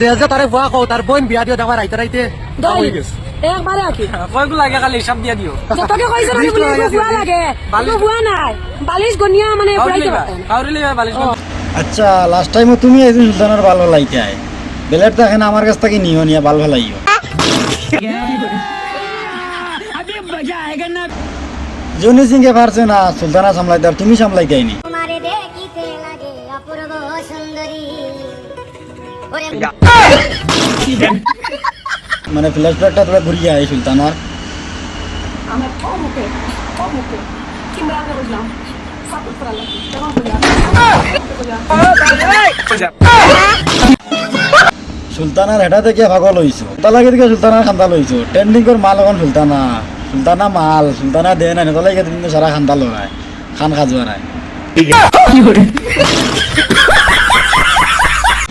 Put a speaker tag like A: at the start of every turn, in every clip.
A: রেজা তারে ভুয়া কও তার বোন বিয়া দিও দেখবার রাইতে রাইতে
B: দই একবারে আকি।
C: কয়গুলো লাগে খালি হিসাব দিয়া দিও
B: যতকে কইছে মানে বলে লাগে নাই। বালিশ গনিয়া মানে পুরাইতে
C: বালিশ
D: আচ্ছা লাস্ট টাইমও তুমি একদিন সুলতানের বাল ভালাইতে আয় বেলেট আমার কাছ থেকে নিও নিয়ে বাল ভালাইও জনি সিংকে পারছে না সুলতানা সামলাইতে আর তুমি সামলাইতে আইনি
E: তোমারে দেখিতে লাগে অপূর্ব সুন্দরী
D: মানে ফ্ল্যাশ ব্যাকটা তোরা ঘুরিয়ে
B: আমার বুঝলাম। সাপোর্ট করা লাগে কেমন বুঝলাম
D: সুলতানার হেটা থেকে ভাগল হইছো। তালাকে থেকে সুলতানার খান্দা লইছো ট্রেন্ডিং কর মাল এখন সুলতানা। সুলতানা মাল সুলতানা দে না তালাকে তুমি সারা খান্দা লড়াই খান খাজুয়া নাই।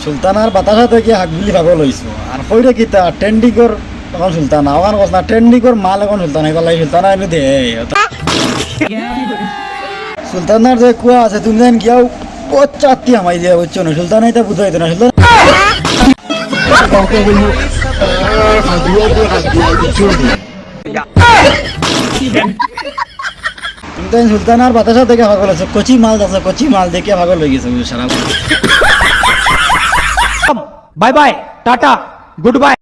D: সুলতানার বাতাসা থেকে হাক বুলি ভাগল হইছো আর কইরে কিতা ট্রেন্ডিং কর এখন সুলতানা ওখান কস না ট্রেন্ডিং কর মাল এখন সুলতানা তালাই সুলতানা এনে দে। সুলতানার যে কুয়া আছে, তুমি যেন গিয়াও ও চাত্তি আমাই দিয়া বুঝছ না? সুলতানা এটা বুঝাইতো না সুলতান সুলতানার বাতাসা থেকে ভাগল আছো কচি মাল আছে, কচি মাল দেখে ভাগল হয়ে গেছে সারা
A: bye bye tata good bye